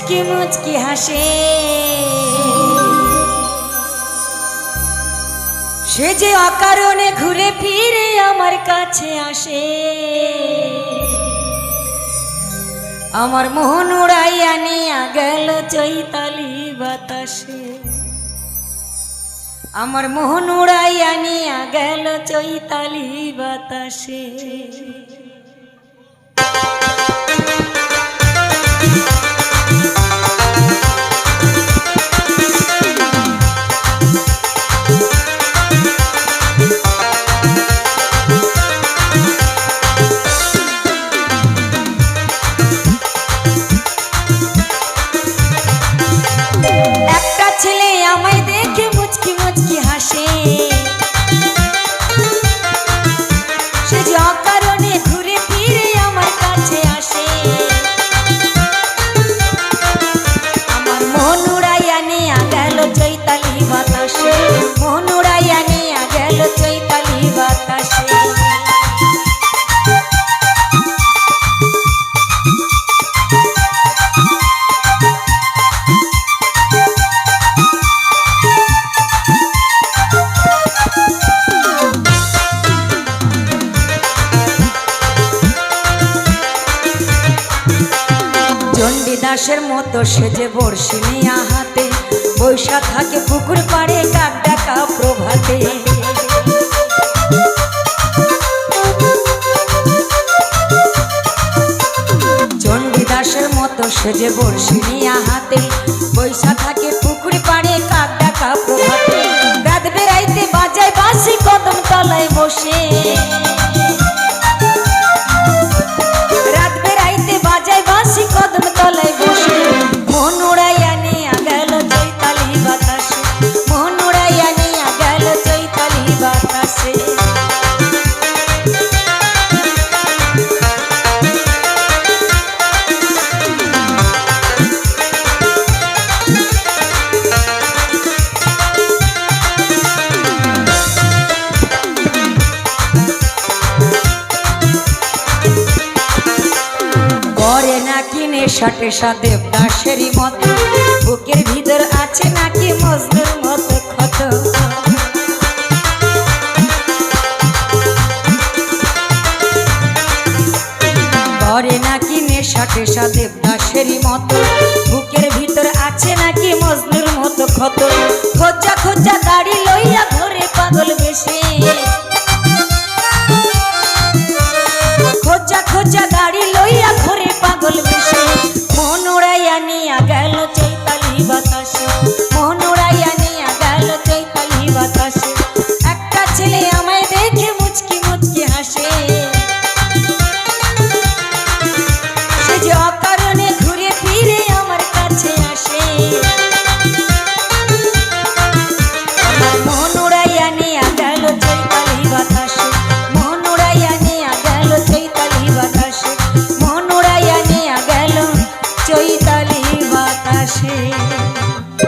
মুচকি মুচকি হাসে। সে যে অকারণে ঘুরে ফিরে আমার কাছে আসে। আমার মোহন উড়াইয়া নিয়া গেল চৈতালি বাতাসে। আমার মোহন উড়াইয়া নিয়া গেল চৈতালি বাতাসে। চণ্ডীদাসের মতো সেজে বর্ষি নিয়া হাতে। বৈশা থাকে পুকুর পাড়ে, কাক ডাকা প্রভাতে। চণ্ডীদাসের মতো সেজে বর্ষি নিয়া হাতে। বৈশা থাকে পুকুর পাড়ে, কাক ডাকা প্রভাতে। রাত বেড়াইতে বাজায় বাসি কদম তলায় বসে। দাসেরই মতো। বুকের ভিতর আছে নাকি মজনুর মতো ক্ষত? ঘরে নাকি নেশাটে সাদেব দাসেরই মতো। বুকের ভিতর আছে নাকি মজনুর মতো ক্ষত?